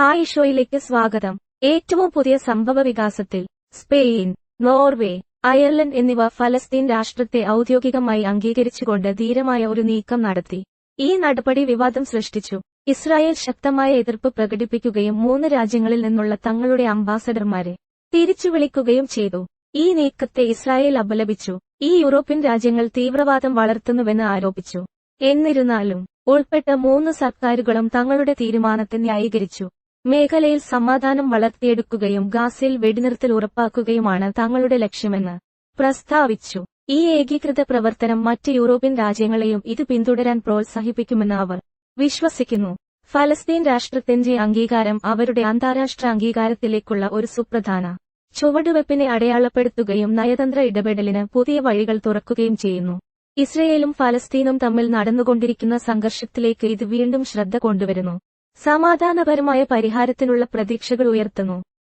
Hi ഷോയിലേക്ക് സ്വാഗതം. ഏറ്റവും പുതിയ സംഭവ വികാസത്തിൽ സ്പെയിൻ നോർവേ അയർലൻഡ് എന്നിവ ഫലസ്തീൻ രാഷ്ട്രത്തെ ഔദ്യോഗികമായി അംഗീകരിച്ചുകൊണ്ട് ധീരമായ ഒരു നീക്കം നടത്തി. ഈ നടപടി വിവാദം സൃഷ്ടിച്ചു. ഇസ്രായേൽ ശക്തമായ എതിർപ്പ് പ്രകടിപ്പിക്കുകയും മൂന്ന് രാജ്യങ്ങളിൽ നിന്നുള്ള തങ്ങളുടെ അംബാസഡർമാരെ തിരിച്ചുവിളിക്കുകയും ചെയ്തു. ഈ നീക്കത്തെ ഇസ്രായേൽ അപലപിച്ചു. ഈ യൂറോപ്യൻ രാജ്യങ്ങൾ തീവ്രവാദം വളർത്തുന്നുവെന്ന് ആരോപിച്ചു. എന്നിരുന്നാലും ഉൾപ്പെട്ട മൂന്ന് സർക്കാരുകളും തങ്ങളുടെ തീരുമാനത്തെ ന്യായീകരിച്ചു. മേഖലയിൽ സമാധാനം വളർത്തിയെടുക്കുകയും ഗാസയിൽ വെടിനിർത്തൽ ഉറപ്പാക്കുകയുമാണ് തങ്ങളുടെ ലക്ഷ്യമെന്ന് പ്രസ്താവിച്ചു. ഈ ഏകീകൃത പ്രവർത്തനം മറ്റ് യൂറോപ്യൻ രാജ്യങ്ങളെയും ഇത് പിന്തുടരാൻ പ്രോത്സാഹിപ്പിക്കുമെന്ന് അവർ വിശ്വസിക്കുന്നു. ഫലസ്തീൻ രാഷ്ട്രത്തിന്റെ അംഗീകാരം അവരുടെ അന്താരാഷ്ട്ര അംഗീകാരത്തിലേക്കുള്ള ഒരു സുപ്രധാന ചുവടുവെപ്പിനെ അടയാളപ്പെടുത്തുകയും നയതന്ത്ര ഇടപെടലിന് പുതിയ വഴികൾ തുറക്കുകയും ചെയ്യുന്നു. ഇസ്രയേലും ഫലസ്തീനും തമ്മിൽ നടന്നുകൊണ്ടിരിക്കുന്ന സംഘർഷത്തിലേക്ക് ഇത് വീണ്ടും ശ്രദ്ധ കൊണ്ടുവരുന്നു. സമാധാനപരമായ പരിഹാരത്തിനുള്ള പ്രതീക്ഷകൾ ഉയർത്തുന്നു.